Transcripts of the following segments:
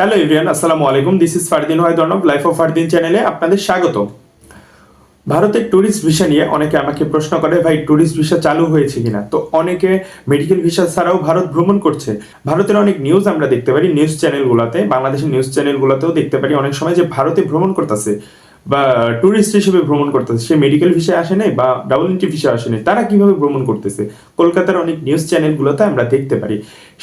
Hello ইভিয়ান আসসালামু আলাইকুম this is Fardin Wahid of life of Fardin চ্যানেলে আপনাদের স্বাগত ভারতের ট্যুরিস্ট ভিসা নিয়ে অনেকে আমাকে প্রশ্ন করে, ভাই ট্যুরিস্ট ভিসা চালু হয়েছে কিনা? তো অনেকে মেডিকেল ভিসা ছাড়াও ভারত ভ্রমণ করছে। ভারতের অনেক নিউজ আমরা দেখতে পারি নিউজ চ্যানেলগুলোতে বাংলাদেশের নিউজ চ্যানেলগুলোতেও দেখতে পারি অনেক সময় যে ভারতে ভ্রমণ করতেছে। বা ট্যুরিস্ট হিসেবে ভ্রমণ করতেছে, সে মেডিকেল ভিসা আসে নাই বা ডাবল এন্ট্রি ভিসা আসে নাই, তারা কীভাবে ভ্রমণ করতেছে? কলকাতার অনেক নিউজ চ্যানেলগুলোতে আমরা দেখতে পারি।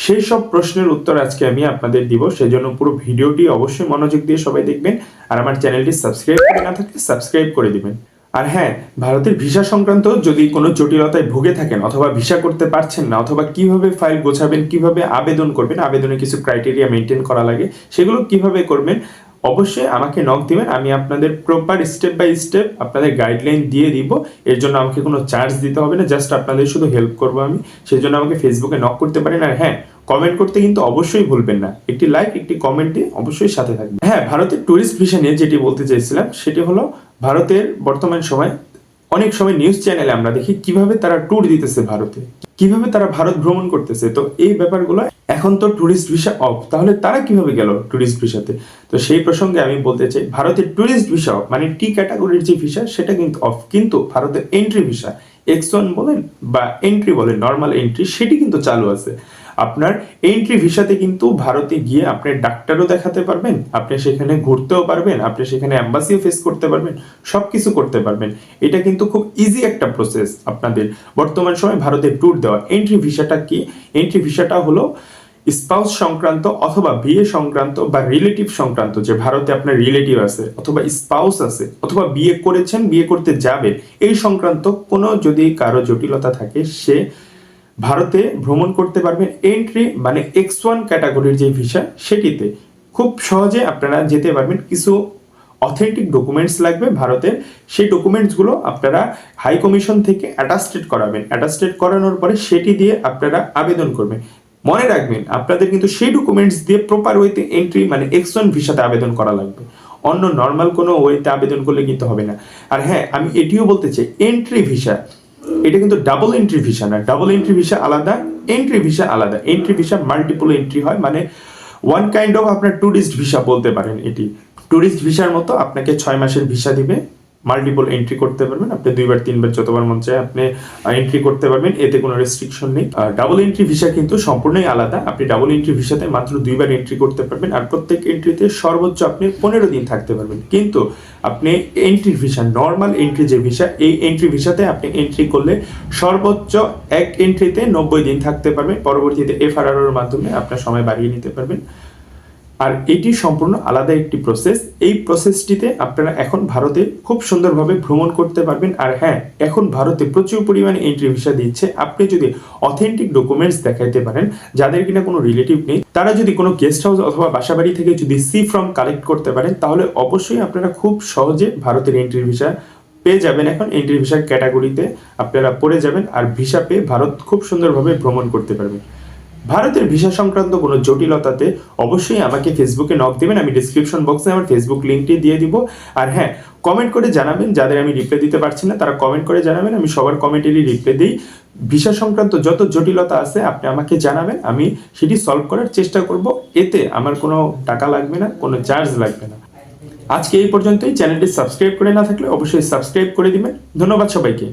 সেই সব প্রশ্নের উত্তর আজকে আমি আপনাদের দিব, সেজন্য পুরো ভিডিওটি অবশ্যই মনোযোগ দিয়ে সবাই দেখবেন, আর আমার চ্যানেলটি সাবস্ক্রাইব করে না থাকলে সাবস্ক্রাইব করে দিবেন। আর হ্যাঁ ভারতের ভিসা সংক্রান্ত যদি কোনো জটিলতায় ভুগে থাকেন, অথবা ভিসা করতে পারছেন না, অথবা কীভাবে ফাইল গোছাবেন, কীভাবে আবেদন করবেন আবেদনে কিছু ক্রাইটেরিয়া মেনটেন করা লাগে, সেগুলো কীভাবে করবেন অবশ্যই আমাকে নক দিবেন, আমি আপনাদের প্রপার স্টেপ বাই স্টেপ আপনাদের গাইডলাইন দিয়ে দিব। এর জন্য আমাকে কোনো চার্জ দিতে হবে না জাস্ট আপনাদের শুধু হেল্প করব আমি। সেই জন্য আমাকে ফেসবুকে নক করতে পারেন। আর হ্যাঁ কমেন্ট করতে কিন্তু অবশ্যই ভুলবেন না। একটি লাইক একটি কমেন্ট অবশ্যই সাথে থাকবেন। হ্যাঁ ভারতের ট্যুরিস্ট ভিসা নিয়ে যেটি বলতে চাইছিলাম, সেটি হলো ভারতের বর্তমান সময় অনেক সময় নিউজ চ্যানেলে আমরা দেখি কীভাবে তারা ট্যুর দিতেছে ভারতে। কীভাবে তারা ভারত ভ্রমণ করতেছে? তো এই ব্যাপারগুলো এখন তো ট্যুরিস্ট ভিসা অফ তাহলে তারা কীভাবে গেল ট্যুরিস্ট ভিসাতে তো? সেই প্রসঙ্গে আমি বলতে চাই, ভারতের ট্যুরিস্ট ভিসা অফ মানে টি ক্যাটাগরির যে ভিসা সেটা কিন্তু অফ কিন্তু ভারতের এন্ট্রি ভিসা এক্স ওয়ান বলেন বা এন্ট্রি বলেন নর্মাল এন্ট্রি সেটি কিন্তু চালু আছে। আপনার এন্ট্রি ভিসাতে কিন্তু ভারতে গিয়ে আপনি ডাক্তারও দেখাতে পারবেন, আপনি সেখানে ঘুরতেও পারবেন, আপনি সেখানে অ্যাম্বাসিও ফেস করতে পারবেন সব কিছু করতে পারবেন। এটা কিন্তু খুব ইজি একটা প্রসেস আপনাদের। বর্তমান সময় ভারতে ট্যুর দেওয়া। এন্ট্রি ভিসাটা কি? এন্ট্রি ভিসাটা হলো স্পাউস সংক্রান্ত অথবা বিয়ে সংক্রান্ত বা রিলেটিভ সংক্রান্ত, যে ভারতে আপনার রিলেটিভ আছে অথবা স্পাউস আছে, অথবা বিয়ে করেছেন, বিয়ে করতে যাবেন এই সংক্রান্ত কোনো যদি কারও জটিলতা থাকে, সে ভারতে ভ্রমণ করতে পারবেন এন্ট্রি মানে এক্স ওয়ান ক্যাটাগরির যে ভিসা সেটিতে খুব সহজে আপনারা যেতে পারবেন। কিছু অথেন্টিক ডকুমেন্টস লাগবে ভারতের। সেই ডকুমেন্টসগুলো আপনারা হাই কমিশন থেকে অ্যাটাস্টেড করাবেন। অ্যাটাস্টেড করানোর পরে সেটি দিয়ে আপনারা আবেদন করবেন। মনে রাখবেন, আপনাদের কিন্তু সেই ডকুমেন্টস দিয়ে প্রপার ওয়েতে এন্ট্রি মানে এক্স ওয়ান ভিসাতে আবেদন করা লাগবে। অন্য নর্মাল কোনো ওয়েতে আবেদন করলে কিন্তু হবে না। আর হ্যাঁ আমি এটিও বলতে চাই এন্ট্রি ভিসা এটা কিন্তু ডাবল এন্ট্রি ভিসা না। ডাবল এন্ট্রি ভিসা আলাদা এন্ট্রি ভিসা আলাদা। এন্ট্রি ভিসা মাল্টিপল এন্ট্রি হয় মানে ওয়ান কাইন্ড অফ আপনার ট্যুরিস্ট ভিসা বলতে পারেন এটি। ট্যুরিস্ট ভিসার মতো আপনাকে ছয় মাসের ভিসা দিবে। মাল্টিপল এন্ট্রি করতে পারবেন। আপনি দুইবার, তিনবার, যতবার মন চায় আপনি এন্ট্রি করতে পারবেন। এতে কোনো রেস্ট্রিকশন নেই। ডাবল এন্ট্রি ভিসা কিন্তু সম্পূর্ণই আলাদা। আপনি ডাবল এন্ট্রি ভিসাতে মাত্র দুইবার এন্ট্রি করতে পারবেন আর প্রত্যেক এন্ট্রিতে সর্বোচ্চ আপনি পনেরো দিন থাকতে পারবেন। কিন্তু আপনি এন্ট্রি ভিসা নর্মাল এন্ট্রি যে ভিসা এই এন্ট্রি ভিসাতে আপনি এন্ট্রি করলে সর্বোচ্চ এক এন্ট্রিতে নব্বই দিন থাকতে পারবেন। পরবর্তীতে এফআরআর মাধ্যমে আপনার সময় বাড়িয়ে নিতে পারবেন। আর এটি সম্পূর্ণ আলাদা একটি প্রসেস এই প্রসেসটিতে আপনারা এখন ভারতে খুব সুন্দরভাবে ভ্রমণ করতে পারবেন। আর হ্যাঁ এখন ভারতে প্রচুর পরিমাণে এন্ট্রি ভিসা দিচ্ছে। আপনি যদি অথেন্টিক ডকুমেন্টস দেখাইতে পারেন, যাদের কিনা কোনো রিলেটিভ নেই, তারা যদি কোনো গেস্ট হাউস অথবা বাসাবাড়ি থেকে যদি সি ফর্ম কালেক্ট করতে পারেন, তাহলে অবশ্যই আপনারা খুব সহজে ভারতের এন্ট্রি ভিসা পেয়ে যাবেন। এখন এন্ট্রি ভিসার ক্যাটাগরিতে আপনারা পড়ে যাবেন। আর ভিসা পেয়ে ভারত খুব সুন্দরভাবে ভ্রমণ করতে পারবেন। ভারতের ভিসা সংক্রান্ত কোনো জটিলতাতে অবশ্যই আমাকে ফেসবুকে নক দেবেন। আমি ডিসক্রিপশন বক্সে আমার ফেসবুক লিঙ্কটি দিয়ে দিব। আর হ্যাঁ কমেন্ট করে জানাবেন। যাদের আমি রিপ্লাই দিতে পারছি না, তারা কমেন্ট করে জানাবেন। আমি সবার কমেন্টেরই রিপ্লাই দিই। ভিসা সংক্রান্ত যত জটিলতা আছে, আপনি আমাকে জানাবেন। আমি সেটি সলভ করার চেষ্টা করব। এতে আমার কোনো টাকা লাগবে না, কোনো চার্জ লাগবে না। আজকে এই পর্যন্তই। চ্যানেলটি সাবস্ক্রাইব করে না থাকলে অবশ্যই সাবস্ক্রাইব করে দিবেন। ধন্যবাদ সবাইকে।